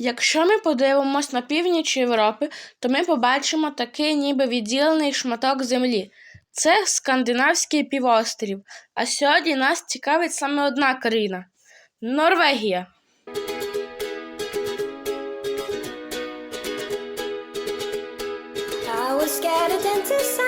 Якщо ми подивимось на північ Європи, то ми побачимо такий ніби відділений шматок землі. Це скандинавський півострів. А сьогодні нас цікавить саме одна країна Норвегія. I was scared of dentists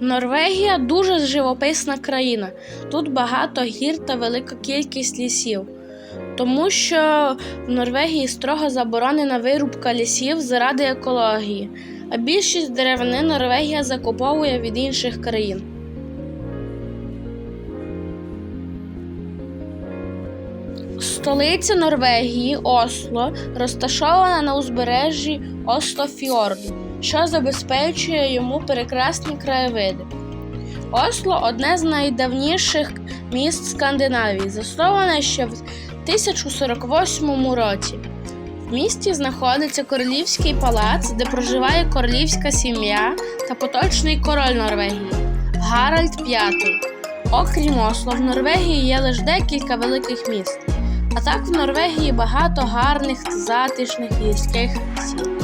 Норвегія дуже живописна країна. Тут багато гір та велика кількість лісів. Тому що в Норвегії строго заборонена вирубка лісів заради екології, а більшість деревини Норвегія закуповує від інших країн. Столиця Норвегії Осло розташована на узбережжі Ослофьорду, що забезпечує йому прекрасні краєвиди. Осло одне з найдавніших міст Скандинавії, засноване ще в 1048 році. В місті знаходиться королівський палац, де проживає королівська сім'я та поточний король Норвегії Гаральд V. Окрім Осло, в Норвегії є лише декілька великих міст. А так в Норвегії багато гарних затишних гірських сіл.